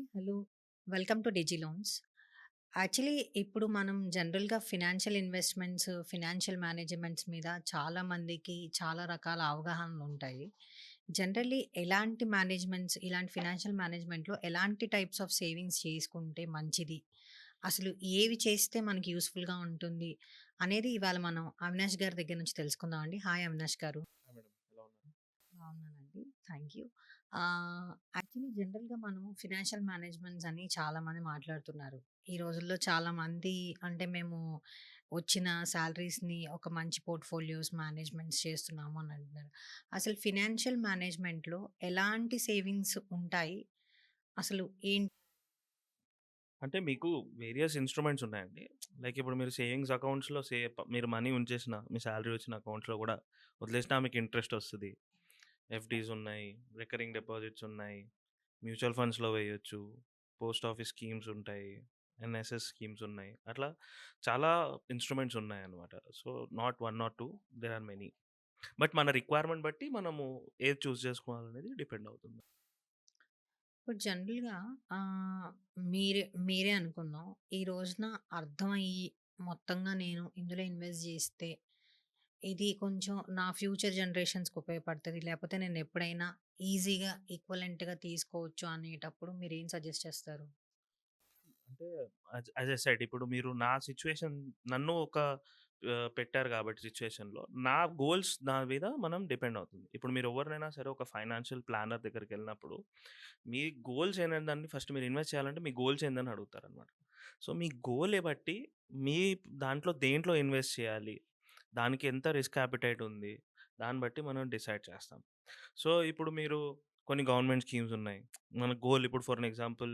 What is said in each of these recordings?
Hi. Hello. Welcome to Digi loans. Actually ఇప్పుడు మనం జనరల్‌గా ఫినాన్షియల్ ఇన్వెస్ట్‌మెంట్స్, ఫినాన్షియల్ మేనేజ్‌మెంట్స్ మీద చాలా మందికి చాలా రకాల అవగాహనలు ఉంటాయి జనరల్లీ ఎలాంటి మేనేజ్‌మెంట్స్ ఇలాంటి ఫినాన్షియల్ మేనేజ్‌మెంట్‌లో ఎలాంటి టైప్స్ ఆఫ్ సేవింగ్స్ చేసుకుంటే మంచిది? అసలు ఏవి చేస్తే మనకి యూస్ఫుల్గా ఉంటుంది? అనేది ఇవాళ మనం అవినాష్ గారి దగ్గర నుంచి తెలుసుకుందామండి. Hi Avinash garu. Hi madam. ఎలా ఉన్నారు? Thank you. యాక్చువల్లీ జనరల్‌గా మనం ఫినాన్షియల్ మేనేజ్‌మెంట్స్ అని చాలామంది మాట్లాడుతున్నారు. ఈ రోజుల్లో చాలామంది అంటే మేము వచ్చిన శాలరీస్ని ఒక మంచి పోర్ట్‌ఫోలియోస్ మేనేజ్‌మెంట్స్ చేస్తున్నాము అని అంటున్నారు. అసలు ఫినాన్షియల్ మేనేజ్‌మెంట్‌లో ఎలాంటి సేవింగ్స్ ఉంటాయి? అసలు ఏంటి? అంటే మీకు వేరియస్ ఇన్‌స్ట్రుమెంట్స్ ఉన్నాయండి. లైక్ ఇప్పుడు మీరు సేవింగ్స్ అకౌంట్స్‌లో సే మీరు మనీ ఉంచేసిన మీ శాలరీ వచ్చిన అకౌంట్స్‌లో కూడా వదిలేసినా మీకు ఇంట్రెస్ట్ వస్తుంది ఎఫ్‌డీస్ ఉన్నాయి, రికరింగ్ డిపాజిట్స్ ఉన్నాయి, మ్యూచువల్ ఫండ్స్‌లో వేయొచ్చు, పోస్ట్ ఆఫీస్ స్కీమ్స్ ఉంటాయి, ఎన్ఎస్ఎస్ స్కీమ్స్ ఉన్నాయి. అట్లా చాలా ఇన్‌స్ట్రుమెంట్స్ ఉన్నాయి అనమాట so, not one not two there are many. But మన రిక్వైర్మెంట్ బట్టి మనము ఏది చూస్ చేసుకోవాలనేది డిపెండ్ అవుతుంది. ఇప్పుడు జనరల్‌గా మీరే మీరే అనుకుందాం. ఈ రోజున అర్థమయ్యి మొత్తంగా నేను ఇందులో ఇన్వెస్ట్ చేస్తే ఇది కొంచెం నా ఫ్యూచర్ జనరేషన్స్‌కి ఉపయోగపడతది. లేకపోతే నేను ఎప్పుడైనా ఈజీగా ఈక్వలెంట్‌గా తీసుకోవచ్చు అనేటప్పుడు మీరేం సజెస్ట్ చేస్తారు? అంటే యాజ్ యాజ్ ఐ సెడ్ ఇప్పుడు మీరు నా సిట్యుయేషన్ నన్ను ఒక ఆహ్, పెట్టారు కాబట్టి సిట్యుయేషన్‌లో నా గోల్స్ దాని మీద మనం డిపెండ్ అవుతుంది. ఇప్పుడు మీరు ఎవరినైనా సరే ఒక ఫైనాన్షియల్ ప్లానర్ దగ్గరికెళ్ళినప్పుడు మీ గోల్స్ ఏంటంటే ఫస్ట్ మీరు ఇన్వెస్ట్ చేయాలంటే మీ గోల్స్ ఏందని అడుగుతారనమాట. సో, మీ గోలే బట్టి మీ దాంట్లో దేంట్లో ఇన్వెస్ట్ చేయాలి? దానికి ఎంత రిస్క్ యాపిటైట్ ఉంది? దాన్ని బట్టి మనం డిసైడ్ చేస్తాం. సో, ఇప్పుడు మీరు కొన్ని గవర్నమెంట్ స్కీమ్స్ ఉన్నాయి. మన గోల్ ఇప్పుడు ఫర్ ఎగ్జాంపుల్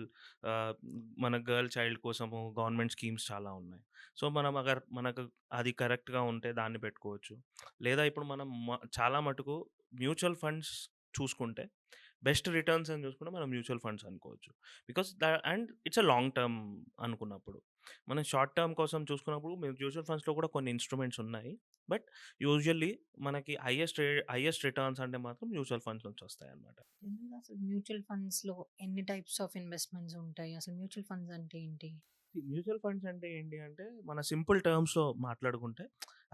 మన గర్ల్ చైల్డ్ కోసము గవర్నమెంట్ స్కీమ్స్ చాలా ఉన్నాయి. సో, మనం అగర్ మనకు అది కరెక్ట్‌గా ఉంటే దాన్ని పెట్టుకోవచ్చు. లేదా ఇప్పుడు మనం చాలా మటుకు మ్యూచువల్ ఫండ్స్ చూసుకుంటే బెస్ట్ రిటర్న్స్ అని చూసుకుంటే మనం మ్యూచువల్ ఫండ్స్ అనుకోవచ్చు. Because the and it's a long term అనుకున్నప్పుడు. మనం షార్ట్ టర్మ్ కోసం చూసుకున్నప్పుడు మ్యూచువల్ ఫండ్స్‌లో కూడా కొన్ని ఇన్‌స్ట్రుమెంట్స్ ఉన్నాయి. బట్ యూజువల్లీ మనకి హైయెస్ట్ హైయెస్ట్ రిటర్న్స్ అంటే మాత్రం మ్యూచువల్ ఫండ్స్ నుంచి వస్తాయన్నమాట. జనరల్‌గా అసలు మ్యూచువల్ ఫండ్స్‌లో ఎన్ని టైప్స్ ఆఫ్ ఇన్వెస్ట్‌మెంట్స్ ఉంటాయి? అసలు మ్యూచువల్ ఫండ్స్ అంటే ఏంటి? మ్యూచువల్ ఫండ్స్ అంటే ఏంటి అంటే మన సింపుల్ టర్మ్స్‌లో మాట్లాడుకుంటే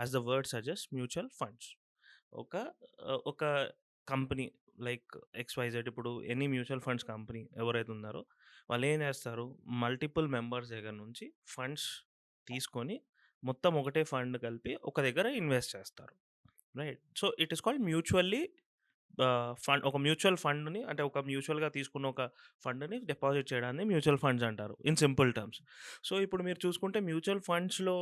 as the word suggest mutual funds. ఒక ఒక కంపెనీ లైక్ ఎక్స్‌వైజెడ్ ఇప్పుడు ఎనీ మ్యూచువల్ ఫండ్స్ కంపెనీ ఎవరైతే ఉన్నారో వాళ్ళు ఏం చేస్తారు మల్టిపుల్ మెంబర్స్ దగ్గర నుంచి ఫండ్స్ తీసుకొని మొత్తం ఒకటే ఫండ్ కలిపి ఒక దగ్గర ఇన్వెస్ట్ చేస్తారు. Right. So, it is called mutually fund ఒక మ్యూచువల్ ఫండ్‌ని అంటే ఒక మ్యూచువల్‌గా తీసుకున్న ఒక ఫండ్‌ని డిపాజిట్ చేయడాన్ని మ్యూచువల్ ఫండ్స్ అంటారు. In simple terms. సో, ఇప్పుడు మీరు చూసుకుంటే మ్యూచువల్ ఫండ్స్‌లో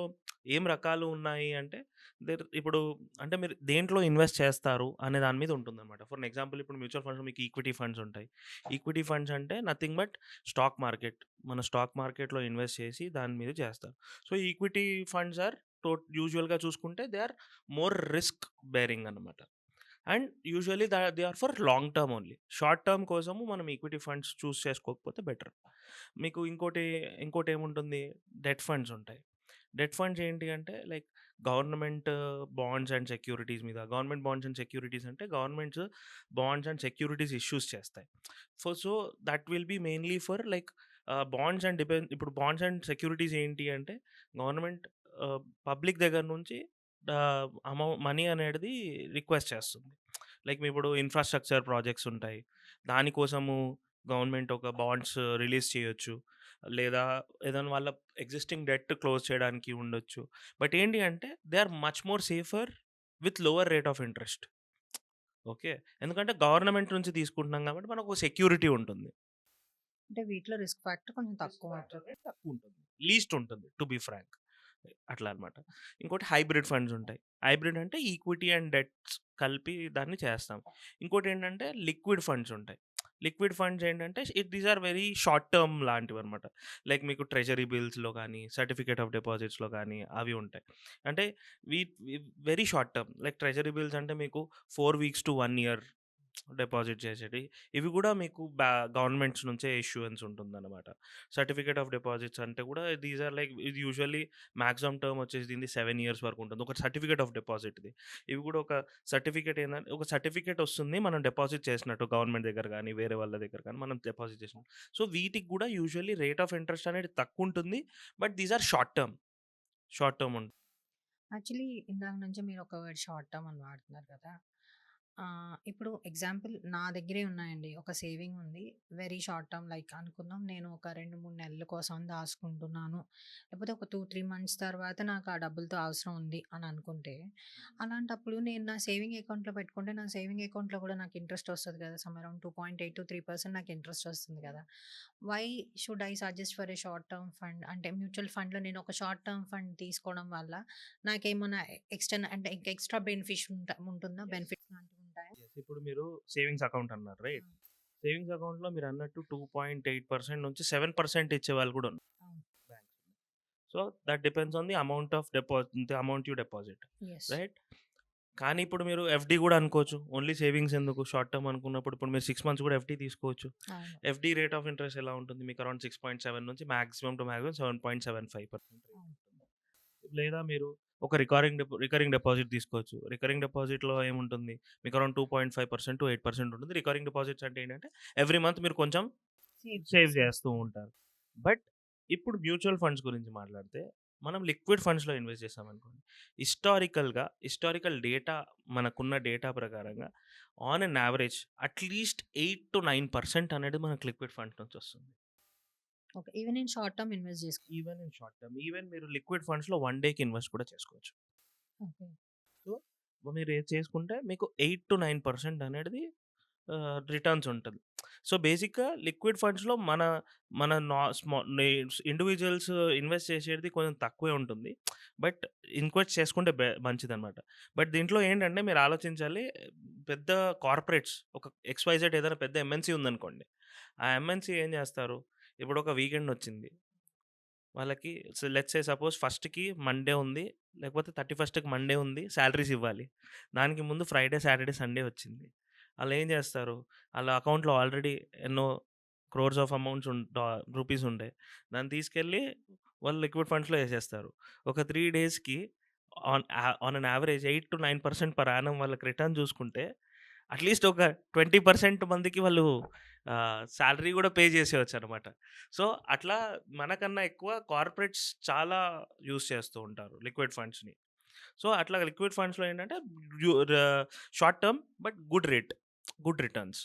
ఏం రకాలు ఉన్నాయి అంటే దేర్ ఇప్పుడు అంటే మీరు దేంట్లో ఇన్వెస్ట్ చేస్తారు అనే దాని మీద ఉంటుందన్నమాట. ఫర్ ఎగ్జాంపుల్ ఇప్పుడు మ్యూచువల్ ఫండ్స్ మీకు ఈక్విటీ ఫండ్స్ ఉంటాయి. ఈక్విటీ ఫండ్స్ అంటే నథింగ్ బట్ స్టాక్ మార్కెట్. మన స్టాక్ మార్కెట్‌లో ఇన్వెస్ట్ చేసి దాని మీద చేస్తారు. So, equity funds are to యూజువల్‌గా చూసుకుంటే they are more risk bearing అన్నమాట. And usually the they are for long term only. Short term కోసము మనం ఈక్విటీ ఫండ్స్ చూస్ చేసుకోకపోతే బెటర్. మీకు ఇంకోటి ఇంకోటి ఏముంటుంది డెట్ ఫండ్స్ ఉంటాయి. డెట్ ఫండ్స్ ఏంటి అంటే like government bonds and securities మీద గవర్నమెంట్ బాండ్స్ అండ్ సెక్యూరిటీస్ అంటే governments bonds and securities issues చేస్తాయి. For so, that will be mainly for like bonds and depend ఇప్పుడు బాండ్స్ అండ్ సెక్యూరిటీస్ ఏంటి అంటే government public దగ్గర నుంచి అమౌ మనీ అనేది రిక్వెస్ట్ చేస్తుంది. లైక్ ఇప్పుడు ఇన్‌ఫ్రాస్ట్రక్చర్ ప్రాజెక్ట్స్ ఉంటాయి. దానికోసము గవర్నమెంట్ ఒక బాండ్స్ రిలీజ్ చేయొచ్చు. లేదా ఏదైనా వాళ్ళ ఎగ్జిస్టింగ్ డెట్ క్లోజ్ చేయడానికి ఉండొచ్చు. బట్ ఏంటి అంటే they are much more safer with lower rate of interest. Okay. ఎందుకంటే గవర్నమెంట్ నుంచి తీసుకుంటున్నాం కాబట్టి మనకు సెక్యూరిటీ ఉంటుంది. అంటే వీటిలో రిస్క్ ఫ్యాక్టర్ కొంచెం తక్కువ రిస్క్ ఉంటది. లీస్ట్ ఉంటుంది టు బి ఫ్రాంక్. అట్లా అనమాట ఇంకోటి హైబ్రిడ్ ఫండ్స్ ఉంటాయి. హైబ్రిడ్ అంటే ఈక్విటీ అండ్ డెట్స్ కలిపి దాన్ని చేస్తాం. ఇంకోటి ఏంటంటే లిక్విడ్ ఫండ్స్ ఉంటాయి. లిక్విడ్ ఫండ్స్ ఏంటంటే it these are very short term లాంటివి అనమాట లైక్ మీకు ట్రెజరీ బిల్స్‌లో కానీ సర్టిఫికేట్ ఆఫ్ డిపాజిట్స్‌లో కానీ అవి ఉంటాయి. అంటే we very short term like treasury bills అంటే మీకు four weeks to one year deposit చేసేటివి. ఇవి కూడా మీకు బ్యా గవర్నమెంట్స్ నుంచే ఇష్యూయన్స్ ఉంటుందనమాట. సర్టిఫికేట్ ఆఫ్ డిపాజిట్స్ అంటే కూడా దీస్ ఆర్ లైక్ ఇది యూజువల్లీ మ్యాక్సిమం టర్మ్ వచ్చేసి దీన్ని సెవెన్ ఇయర్స్ వరకు ఉంటుంది. ఒక సర్టిఫికేట్ ఆఫ్ డిపాజిట్‌ది. ఇవి కూడా ఒక సర్టిఫికేట్ ఏంటంటే ఒక సర్టిఫికేట్ వస్తుంది. మనం డిపాజిట్ చేసినట్టు గవర్నమెంట్ దగ్గర కానీ వేరే వాళ్ళ దగ్గర కానీ మనం డిపాజిట్ చేసినట్టు. సో, వీటికి కూడా యూజువల్లీ రేట్ ఆఫ్ ఇంట్రెస్ట్ అనేది తక్కువుంటుంది. But these are short term. Short term ఉంటుంది యాక్చువల్లీ ఇందాక నుంచి మీరు ఒక షార్ట్ టర్మ్ అని వాడుతున్నారు కదా! ఇప్పుడు ఎగ్జాంపుల్ నా దగ్గరే ఉన్నాయండి. ఒక సేవింగ్ ఉంది. వెరీ షార్ట్ టర్మ్ లైక్ అనుకుందాం నేను ఒక 2, 3 నెలల కోసం దాసుకుంటున్నాను. లేకపోతే ఒక 2, 3 మంత్స్ తర్వాత నాకు ఆ డబ్బులతో అవసరం ఉంది అని అనుకుంటే, అలాంటప్పుడు నేను నా సేవింగ్ అకౌంట్‌లో పెట్టుకుంటే నా సేవింగ్ అకౌంట్‌లో కూడా నాకు ఇంట్రెస్ట్ వస్తది కదా! సమ్ అరౌండ్ 2.8-3% నాకు ఇంట్రెస్ట్ వస్తుంది కదా! Why should I suggest for a short term fund? అంటే మ్యూచువల్ ఫండ్‌లో నేను ఒక షార్ట్ టర్మ్ ఫండ్ తీసుకోవడం వల్ల నాకేమన్నా ఎక్స్‌టర్న్ అంటే ఇంకా ఎక్స్‌ట్రా బెనిఫిష్ ఉంట ఉంటుందా? యెస్. బెనిఫిట్స్ లాంటివి. ఇప్పుడు మీరు సేవింగ్స్ అకౌంట్ అన్నారు రైట్? సేవింగ్స్ అకౌంట్‌లో మీరన్నట్టు 2.8% నుంచి 7% ఇచ్చేవాళ్ళు కూడా ఉన్నారు. అవును. బ్యాంక్స్‌లో. So, that depends on the amount of డిపా the amount you deposit. Right? కానీ ఇప్పుడు మీరు ఎఫ్‌డి గూడా అనుకోవచ్చు. ఓన్లీ సేవింగ్స్ ఎందుకు షార్ట్ టర్మ్ అనుకున్నప్పుడు ఇప్పుడు మీరు 6 మంత్స్ కూడా ఎఫ్‌డి తీసుకోవచ్చు. ఎఫ్‌డి రేట్ ఆఫ్ ఇంట్రెస్ట్ ఎలా ఉంటుంది? మీకు అరౌండ్ 6.7 నుంచి మాక్సిమం టు మాక్సిమం 7.75% రేట్ అవును. ఉంటుంది. లేదా మీరు ఒక రికరింగ్ డిపా రికరింగ్ డిపాజిట్ తీసుకోవచ్చు. రికరింగ్ డిపాజిట్‌లో ఏముంటుంది? మీకు అరౌండ్ 2.5% ఉంటుంది. రికరింగ్ డిపాజిట్స్ అంటే ఏంటంటే ఎవ్రీ మంత్ మీరు కొంచెం సేవ్ సేవ్ చేస్తాం. ఉంటారు. బట్ ఇప్పుడు మ్యూచువల్ ఫండ్స్ గురించి మాట్లాడితే మనం లిక్విడ్ ఫండ్స్‌లో ఇన్వెస్ట్ చేసామనుకోండి. హిస్టారికల్‌గా హిస్టారికల్ డేటా మనకున్న డేటా ప్రకారంగా on an average at least 8-9% అనేది మనకు లిక్విడ్ ఫండ్స్ నుంచి వస్తుంది. ఓకే. ఈవెన్ నేను షార్ట్ టర్మ్ ఇన్వెస్ట్ చేసుకో even in short term. Even మీరు లిక్విడ్ ఫండ్స్‌లో 1 డేకి ఇన్వెస్ట్ కూడా చేసుకోవచ్చు. ఓకే. సో, మీరు ఏది చేసుకుంటే మీకు 8-9% అనేది ఆహ్, రిటర్న్స్ ఉంటది. సో, బేసిక్‌గా లిక్విడ్ ఫండ్స్‌లో మన మన నా స్మా నే ఇండివిడ్యువల్స్ ఇన్వెస్ట్ చేసేది కొంచెం తక్కువే ఉంటుంది. బట్ ఇన్వెస్ట్ చేసుకుంటే బె మంచిదనమాట. బట్ దీంట్లో ఏంటంటే మీరు ఆలోచించాలి పెద్ద కార్పొరేట్స్ ఒక ఎక్స్‌వైజెడ్ ఏదైనా పెద్ద ఎంఎన్‌సి ఉందనుకోండి. ఆ ఎంఎన్‌సి ఏం చేస్తారు? ఇప్పుడు ఒక వీకెండ్ వచ్చింది. వాళ్ళకి లెట్స్ సే సపోజ్ ఫస్ట్‌కి మండే ఉంది. లేకపోతే 31స్ట్‌కి మండే ఉంది. శాలరీస్ ఇవ్వాలి. దానికి ముందు ఫ్రైడే, సాటర్డే, సండే వచ్చింది. వాళ్ళు ఏం చేస్తారు? వాళ్ళ అకౌంట్‌లో ఆల్రెడీ ఎన్నో క్రోర్స్ ఆఫ్ అమౌంట్స్ రూపీస్ ఉంటాయి. దాన్ని తీసుకెళ్ళి వాళ్ళు లిక్విడ్ ఫండ్స్‌లో వేసేస్తారు ఒక త్రీ డేస్‌కి on on an average 8-9% per annum వాళ్ళకి రిటర్న్ చూసుకుంటే అట్‌లీస్ట్ ఒక 20% మందికి వాళ్ళు శాలరీ కూడా పే చేసేయొచ్చనమాట. సో, అట్లా మనకన్నా ఎక్కువ కార్పొరేట్స్ చాలా యూజ్ చేస్తూ ఉంటారు లిక్విడ్ ఫండ్స్‌ని. సో, అట్లా లిక్విడ్ ఫండ్స్‌లో ఏంటంటే short term but good rate. Good returns.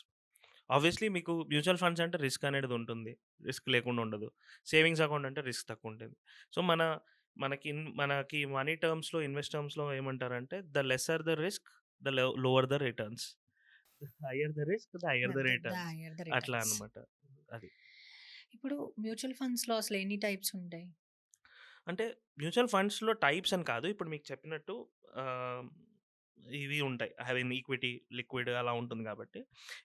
Obviously మీకు మ్యూచువల్ ఫండ్స్ అంటే రిస్క్ అనేది ఉంటుంది. రిస్క్ లేకుండా ఉండదు. సేవింగ్స్ అకౌంట్ అంటే రిస్క్ తక్కువ ఉంటుంది సో, మన మనకి మనకి మనీ టర్మ్స్‌లో ఇన్వెస్ట్ టర్మ్స్‌లో ఏమంటారంటే the lesser the risk the lower the returns. Higher the risk the higher the the అట్లా. అనమాట. అది. ఇప్పుడు మ్యూచువల్ ఫండ్స్‌లో అసలు ఎన్ని టైప్స్ ఉంటాయి? అంటే మ్యూచువల్ ఫండ్స్‌లో టైప్స్ అని కాదు. ఇప్పుడు మీకు చెప్పినట్టు ఇవి ఉంటాయి. హ్యావింగ్ ఈక్విటీ, లిక్విడ్ అలా ఉంటుంది కాబట్టి.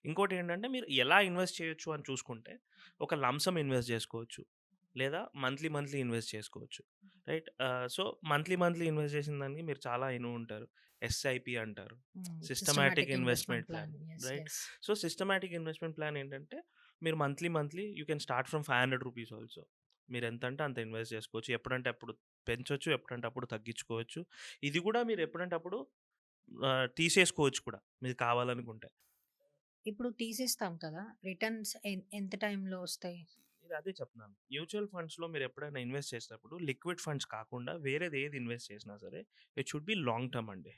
ఇంకోటేంటంటే మీరు ఎలా ఇన్వెస్ట్ చేయొచ్చు అని చూసుకుంటే ఒక లంప్ సమ్ ఇన్వెస్ట్ చేసుకోవచ్చు. లేదా మంత్లీ, మంత్లీ ఇన్వెస్ట్ చేసుకోవచ్చు. Right? So, monthly, monthly invest చేసిన దానికి మీరు చాలా ఇని ఉంటారు. ఎస్ఐపి అంటారు. Systematic investment plan. Right? So, systematic investment plan ఏంటంటే మీరు monthly, monthly you can start from రూ. 500 ఆల్సో. మీరు ఎంతంటే అంత ఇన్వెస్ట్ చేసుకోవచ్చు. ఎప్పుడంటే అప్పుడు పెంచొచ్చు. ఎప్పుడంటే అప్పుడు తగ్గించుకోవచ్చు. ఇది కూడా మీరు ఎప్పుడంటే అప్పుడు తీసేసుకోవచ్చు కూడా. మీకు కావాలనుకుంటే. ఇప్పుడు తీసేస్తాం కదా! రిటర్న్స్ ఎంత టైంలో వస్తాయి? నేను అదే చెప్తున్నాను. మ్యూచువల్ ఫండ్స్‌లో మీరు ఎప్పుడైనా ఇన్వెస్ట్ చేసేటప్పుడు లిక్విడ్ ఫండ్స్ కాకుండా వేరేది ఏది ఇన్వెస్ట్ చేసినా సరే it should be long term అండి.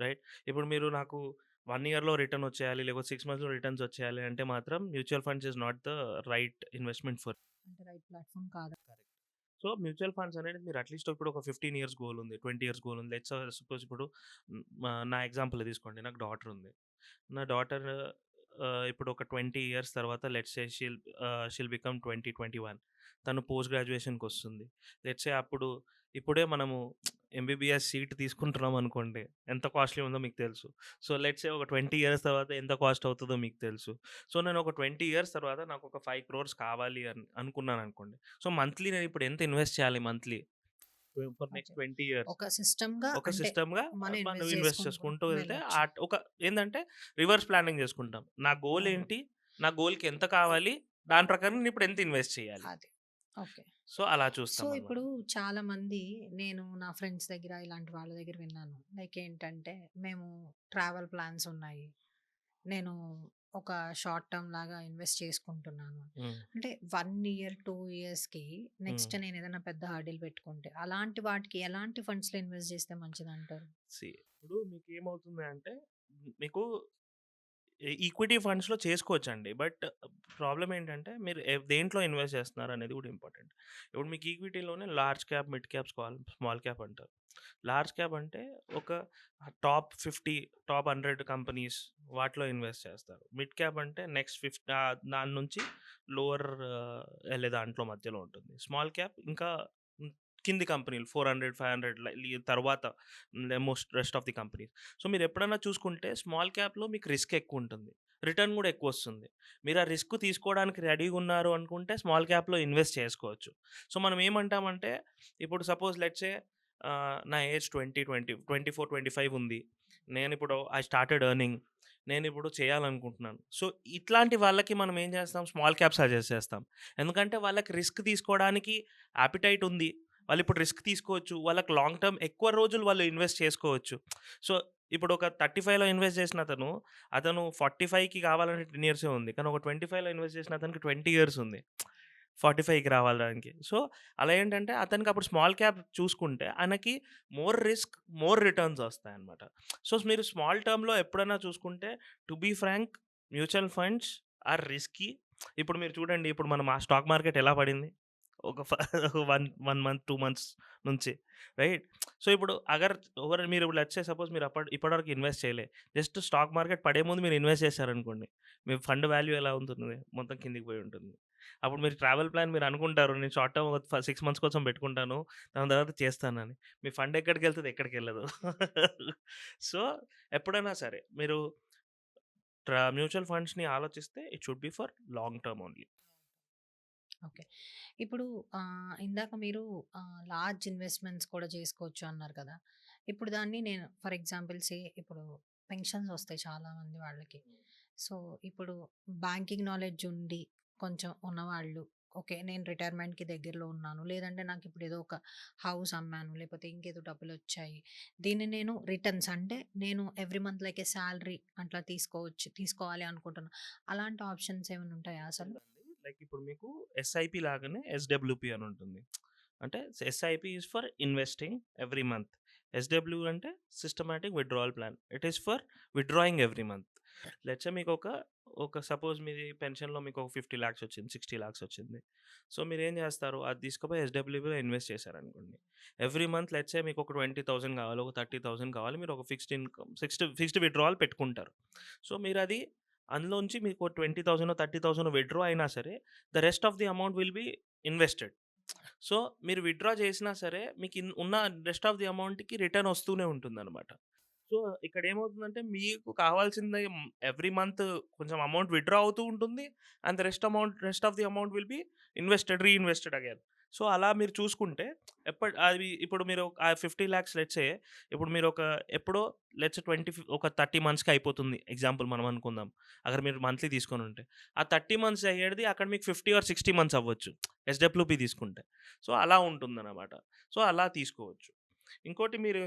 రైట్? ఇప్పుడు మీరు నాకు 1 ఇయర్‌లో రిటర్న్ వచ్చేయాలి. లేకపోతే 6 మంత్స్‌లో రిటర్న్స్ వచ్చేయాలి అంటే మాత్రం mutual funds is not the right investment for అంటే రైట్ ప్లాట్‌ఫార్మ్ కాదా? కరెక్ట్. సో, మ్యూచువల్ ఫండ్స్ అనేది మీరు అట్‌లీస్ట్ ఇప్పుడు ఒక 15 ఇయర్స్ గోల్ ఉంది. 20 ఇయర్స్ గోల్ ఉంది. లెట్స్ సపోజ్ ఇప్పుడు నా ఎగ్జాంపుల్ తీసుకోండి. నాకు డాటర్ ఉంది. నా డాటర్ ఇప్పుడు ఒక 20 ఇయర్స్ తర్వాత let's say she'll she'll she'll become 20, 21 తను పోస్ట్ గ్రాడ్యుయేషన్‌కొస్తుంది. లెట్స్ సే అప్పుడు ఇప్పుడే మనము ఎంబీబీఎస్ సీట్ తీసుకుంటున్నాం అనుకోండి. ఎంత కాస్ట్‌లీ ఉందో మీకు తెలుసు. సో, లెట్స్ ఒక 20 ఇయర్స్ తర్వాత ఎంత కాస్ట్ అవుతుందో మీకు తెలుసు. సో, నేను ఒక 20 ఇయర్స్ తర్వాత నాకు ఒక ఫైవ్ క్రోర్స్ కావాలి అని అనుకున్నాను అనుకోండి సో, మంత్లీ నేను ఇప్పుడు ఎంత ఇన్వెస్ట్ చేయాలి మంత్లీ? For next. 20 ఇయర్స్. ఒక సిస్టమ్‌గా ఒక అంటే సిస్టమ్‌గా మనం ఇన్వెస్ట్ చేసుకుంటూ వెళ్తే ఒక ఏందంటే రివర్స్ ప్లానింగ్ చేసుకుంటాం. నా గోల్. ఏంటి? నా గోల్‌కి ఎంత కావాలి? దాని ప్రకారం నేను ఇప్పుడు ఎంత ఇన్వెస్ట్ చేయాలి? అది. ఓకే. సో, అలా సో, చూస్తామనమాట. ఇప్పుడు చాలామంది నేను నా ఫ్రెండ్స్ దగ్గర ఇలాంటి వాళ్ళ దగ్గర విన్నాను. లైక్ ఏంటంటే మేము ట్రావెల్ ప్లాన్స్ ఉన్నాయి. నేను ఒక షార్ట్ టర్మ్ లాగా ఇన్వెస్ట్ చేసుకుంటున్నాను. అంటే 1 ఇయర్, 2 ఇయర్స్‌కి నెక్స్ట్ హ్మ్. నేను ఏదైనా పెద్ద హర్డిల్ పెట్టుకుంటే అలాంటి వాటికి ఎలాంటి ఫండ్స్‌లో ఇన్వెస్ట్ చేస్తే మంచిదంటారు? సీ ఇప్పుడు మీకేమవుతుంది అంటే మీకు ఈక్విటీ ఫండ్స్‌లో చేసుకోవచ్చండి. బట్ ప్రాబ్లమ్ ఏంటంటే మీరు దేంట్లో ఇన్వెస్ట్ చేస్తున్నారు అనేది కూడా ఇంపార్టెంట్. ఇప్పుడు మీకు ఈక్విటీలోనే large cap, mid cap, small cap అంటారు. లార్జ్ క్యాప్ అంటే ఒక టాప్ 50, టాప్ 100 కంపెనీస్ వాటిలో ఇన్వెస్ట్ చేస్తారు. మిడ్ క్యాప్ అంటే నెక్స్ట్ ఫిఫ్టీ దాని నుంచి లోవర్ వెళ్ళే దాంట్లో మధ్యలో ఉంటుంది. స్మాల్ క్యాప్ ఇంకా కింది కంపెనీలు ఫోర్ హండ్రెడ్ ఫైవ్ హండ్రెడ్ తర్వాత most rest of the companies. So, మీరు ఎప్పుడైనా చూసుకుంటే స్మాల్ క్యాప్‌లో మీకు రిస్క్ ఎక్కువ ఉంటుంది. రిటర్న్ కూడా ఎక్కువ వస్తుంది మీరు ఆ రిస్క్ తీసుకోవడానికి రెడీగా ఉన్నారు అనుకుంటే స్మాల్ క్యాప్‌లో ఇన్వెస్ట్ చేసుకోవచ్చు. సో, మనం ఏమంటామంటే ఇప్పుడు సపోజ్ లెట్స్ నా age twenty twenty twenty four twenty five ఉంది. నేను ఇప్పుడు ఐ స్టార్టెడ్ ఎర్నింగ్. నేనిప్పుడు చేయాలనుకుంటున్నాను. సో, ఇట్లాంటి వాళ్ళకి మనం ఏం చేస్తాం స్మాల్ క్యాప్ సజెస్ట్ చేస్తాం. ఎందుకంటే వాళ్ళకి రిస్క్ తీసుకోవడానికి యాపిటైట్ ఉంది. వాళ్ళు ఇప్పుడు రిస్క్ తీసుకోవచ్చు. వాళ్ళకి లాంగ్ టర్మ్ ఎక్కువ రోజులు వాళ్ళు ఇన్వెస్ట్ చేసుకోవచ్చు. సో, ఇప్పుడు ఒక 35లో ఇన్వెస్ట్ చేసిన అతను, అతను 45కి కావాలంటే 10 ఇయర్సే ఉంది. కానీ ఒక 25లో ఇన్వెస్ట్ చేసిన అతనికి 20 ఇయర్స్ ఉంది. 45కి రావడానికి. సో, అలా ఏంటంటే అతనికి అప్పుడు స్మాల్ క్యాప్ చూసుకుంటే ఆయనకి మోర్ రిస్క్, మోర్ రిటర్న్స్ వస్తాయన్నమాట. సో, మీరు స్మాల్ టర్మ్‌లో ఎప్పుడైనా చూసుకుంటే to be frank mutual funds are risky. ఇప్పుడు మీరు చూడండి ఇప్పుడు మనం ఆ స్టాక్ మార్కెట్ ఎలా పడింది? ఒక one one month, two months నుంచి రైట్? సో, ఇప్పుడు అగర్ ఓవర్ మీరు ఇప్పుడు వచ్చే సపోజ్ మీరు అప్పటి ఇప్పటివరకు ఇన్వెస్ట్ చేయలే. జస్ట్ స్టాక్ మార్కెట్ పడే ముందు మీరు ఇన్వెస్ట్ చేశారనుకోండి. మీ ఫండ్ వాల్యూ ఎలా ఉంటుంది? మొత్తం కిందికి పోయి ఉంటుంది. అప్పుడు మీరు ట్రావెల్ ప్లాన్ మీరు అనుకుంటారు. నేను షార్ట్ టర్మ్ ఒక సిక్స్ మంత్స్ కోసం పెట్టుకుంటాను. దాని తర్వాత చేస్తానని. మీ ఫండ్ ఎక్కడికెళ్తది? ఎక్కడికెళ్ళదు. సో, ఎప్పుడైనా సరే మీరు ట్రా మ్యూచువల్ ఫండ్స్‌ని ఆలోచిస్తే it should be for long term only. Okay. ఇప్పుడు ఇందాక మీరు లార్జ్ ఇన్వెస్ట్‌మెంట్స్ కూడా చేసుకోవచ్చు అన్నారు కదా! ఇప్పుడు దాన్ని నేను ఫర్ ఎగ్జాంపుల్ సే ఇప్పుడు పెన్షన్స్ వస్తాయి చాలామంది వాళ్ళకి. సో, ఇప్పుడు బ్యాంకింగ్ నాలెడ్జ్ ఉండి కొంచెం ఉన్నవాళ్ళు ఓకే. నేను రిటైర్మెంట్‌కి దగ్గరలో ఉన్నాను. లేదంటే నాకు ఇప్పుడు ఏదో ఒక హౌస్ అమ్మాను. లేకపోతే ఇంకేదో డబ్బులు వచ్చాయి దీన్ని నేను రిటర్న్స్ అంటే నేను every month like a salary అట్లా తీసుకోవచ్చు తీసుకోవాలి అనుకుంటున్నాను అలాంటి ఆప్షన్స్ ఏమైనా ఉంటాయా అసలు? లైక్ ఇప్పుడు మీకు ఎస్ఐపి లాగానే ఎస్‌డబ్ల్యూపి అని ఉంటుంది. అంటే SIP is for investing every month. SW అంటే systematic withdrawal plan. It is for withdrawing every month. Let's మీకు ఒక ఒక సపోజ్ మీది పెన్షన్‌లో మీకు ఒక ఫిఫ్టీ ల్యాక్స్ వచ్చింది. సిక్స్టీ ల్యాక్స్ వచ్చింది. సో, మీరు ఏం చేస్తారు? అది తీసుకుపోయి ఎస్డబ్ల్యూబీలో ఇన్వెస్ట్ చేశారనుకోండి. ఎవ్రీ మంత్ లెట్స్ మీకు ఒక 20,000 కావాలి. ఒక 30,000 కావాలి. మీరు ఒక fixed income sixed fixed withdrawal పెట్టుకుంటారు. సో, మీరు అది అందులోంచి మీకు 20,000 30,000 విత్‌డ్రా అయినా సరే the rest of the amount will be invested. So, మీరు విత్‌డ్రా చేసినా సరే మీకు ఇన్ ఉన్న రెస్ట్ ఆఫ్ ది అమౌంట్‌కి రిటర్న్ వస్తూనే ఉంటుందన్నమాట. సో, ఇక్కడ ఏమవుతుందంటే మీకు కావాల్సింది ఎవ్రీ మంత్ కొంచెం అమౌంట్ విత్‌డ్రా అవుతూ ఉంటుంది. And the rest amount rest of the amount will be invested, reinvested again. So, అలా మీరు చూసుకుంటే ఎప్పటి అది ఇప్పుడు మీరు ఆ 50 లాక్స్ లెట్స్ ఇప్పుడు మీరు ఒక ఎప్పుడో లెట్స్ ట్వంటీ ఒక 30 మంత్స్‌కి అయిపోతుంది. ఎగ్జాంపుల్ మనం అనుకుందాం. అక్కడ మీరు మంత్లీ తీసుకొని ఉంటే ఆ 30 మంత్స్ అయ్యేది అక్కడ మీకు 50 ఆర్ 60 మంత్స్ అవ్వచ్చు. ఎస్డబ్ల్యూపీ తీసుకుంటే. సో, అలా ఉంటుందన్నమాట. సో, అలా తీసుకోవచ్చు. ఇంకోటి మీరు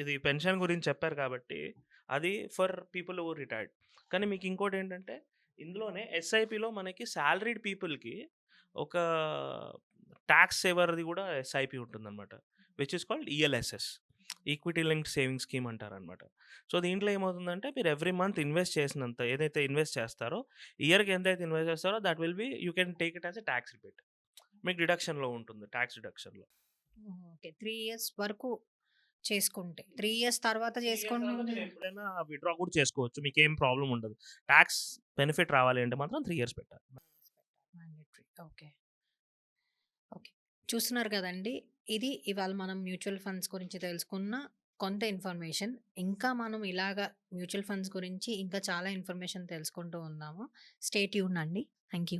ఇది పెన్షన్ గురించి చెప్పారు కాబట్టి అది ఫర్ పీపుల్ ఓ రిటైర్డ్. కానీ మీకు ఇంకోటి ఏంటంటే ఇందులోనే ఎస్ఐపిలో మనకి శాలరీడ్ పీపుల్‌కి ఒక టాక్స్ సేవర్‌ది కూడా ఎస్ఐపి ఉంటుందన్నమాట. Which is called ELSS. Equity linked savings scheme అంటారనమాట సో, దీంట్లో ఏమవుతుందంటే మీరు ఎవ్రీ మంత్ ఇన్వెస్ట్ చేసినంత ఏదైతే ఇన్వెస్ట్ చేస్తారో ఇయర్‌కి ఎంతైతే ఇన్వెస్ట్ చేస్తారో that will be you can take it as a tax rebate మీకు డిడక్షన్‌లో ఉంటుంది. ట్యాక్స్ డిడక్షన్‌లో. ఓకే. త్రీ ఇయర్స్ వరకు చేసుకుంటే. 3 ఇయర్స్ తర్వాత 3 ఇయర్స్ తర్వాత చేసుకుంటే ఎప్పుడైనా విత్‌డ్రా కూడా చేసుకోవచ్చు. మీకేం ప్రాబ్లమ్ ఉండదు. టాక్స్ బెనిఫిట్ రావాలి అంటే మాత్రం 3 ఇయర్స్ పెట్టాలి. ఓకే. ఓకే. చూస్తున్నారు కదండీ! ఇది ఇవాళ మనం మ్యూచువల్ ఫండ్స్ గురించి తెలుసుకున్న కొంత ఇన్ఫర్మేషన్. ఇంకా మనం ఇలాగా మ్యూచువల్ ఫండ్స్ గురించి ఇంకా చాలా ఇన్ఫర్మేషన్ తెలుసుకుంటూ ఉందాము. స్టే ట్యూన్ అండి. Thank you.